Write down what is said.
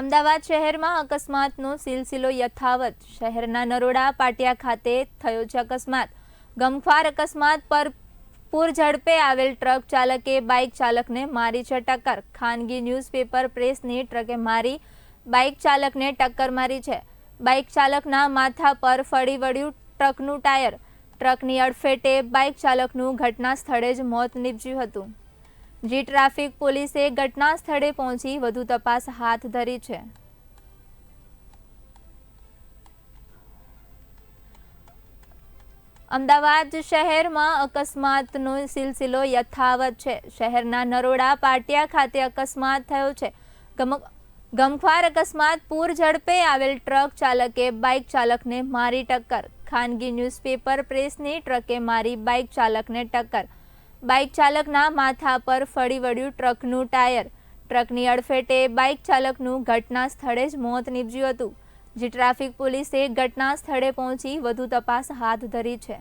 અમદાવાદ શહેરમાં અકસ્માતનો સિલસિલો યથાવત. શહેરના નરોડા પાટિયા ખાતે થયો છે અકસ્માત. ગમખ્વાર અકસ્માત પર પૂર ઝડપે આવેલ ટ્રક ચાલકે બાઇક ચાલકને મારી છે ટક્કર. ખાનગી ન્યૂઝપેપર પ્રેસની ટ્રકે મારી, બાઇક ચાલકને ટક્કર મારી છે. બાઇક ચાલકના માથા પર ફળી વળ્યું ટ્રકનું ટાયર. ટ્રકની અડફેટે બાઇક ચાલકનું ઘટના સ્થળે જ મોત નીપજ્યું હતું. જી, ટ્રાફિક પોલીસે ઘટના સ્થળે પહોંચી વધુ તપાસ હાથ ધરી છે. અમદાવાદ શહેરમાં અકસ્માતનો સિલસિલો યથાવત છે. શહેરના નરોડા પાટિયા ખાતે અકસ્માત થયો છે. ગમ, ગમખ્વાર અકસ્માત પૂર ઝડપે આવેલ ટ્રક ચાલકે બાઇક ચાલકને મારી ટક્કર. ખાનગી ન્યૂઝપેપર પ્રેસની ટ્રકે મારી બાઇક ચાલકને ટક્કર. બાઇક ચાલકના માથા પર ફળી વળ્યું ટ્રકનું ટાયર. ટ્રકની અડફેટે બાઇક ચાલકનું ઘટના સ્થળે જ મોત નીપજ્યું હતું. જે ટ્રાફિક પોલીસે ઘટના સ્થળે પહોંચી વધુ તપાસ હાથ ધરી છે.